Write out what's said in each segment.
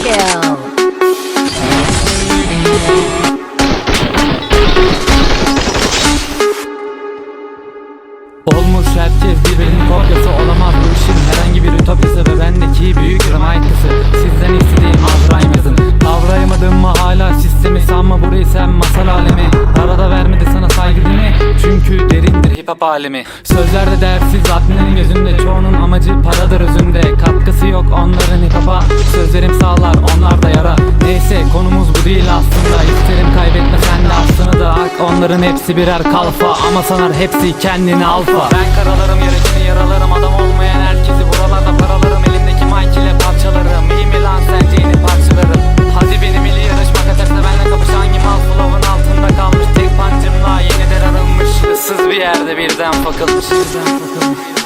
Olmuş herkes birbirinin kopyası olamaz bu işin. Herhangi bir ütopyası ve bendeki büyük romantikası Sizden istediğim avrayım yazın hala sistemi? Sanma burayı sen masal alemi. Arada vermedi sana saygı çünkü derindir hip hop Sözlerde dersiz adnenin gözünde. Çoğunun amacı paradır özünde. Katkısı yok onların hop'a Sözlerim sağlar onlar da yara. Neyse konumuz bu değil aslında. İsterim kaybetme sen de aslını da ak. Onların hepsi birer kalfa Ama sanar hepsi kendini alfa. Ben karalarım yerekini yaralarım. Adam olmayan herkesi buralarda paralarım. Elimdeki mic ile parçalarım. İyi mi lan sence? Yeni parçalarım. Hadi benim ili yarışmak ateşle benle kapış Hangi mal flow'un altında kalmış? Tek pancımla yeniden arınmış. Issız bir yerde birden fakılmış. Birden fakılmış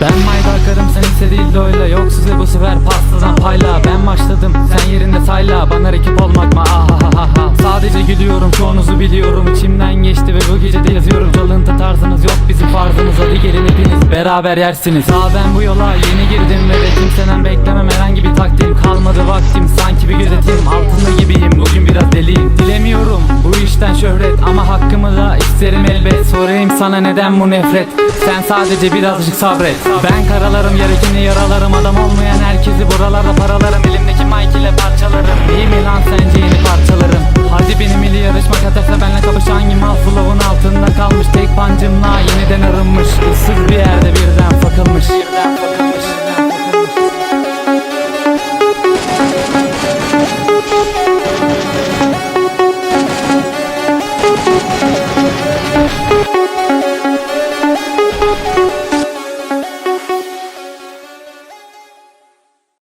Ben mayda akarım sen ise öyle Yok size bu sefer pastadan payla. Ben başladım sen yerinde sayla. Bana rakip olmak mı ah ah Sadece gülüyorum çoğunuzu biliyorum. İçimden geçti ve bu gece de yazıyorum. Çalıntı tarzınız yok bizim farzımız. Hadi gelin hepiniz beraber yersiniz. Daha ben bu yola yeni girdim ve de kimseden beklemem. Herhangi işten şöhret. Ama hakkımı da isterim elbet. Sorayım sana neden bu nefret? Sen sadece birazcık sabret. Ben karalarım yerekini yaralarım Adam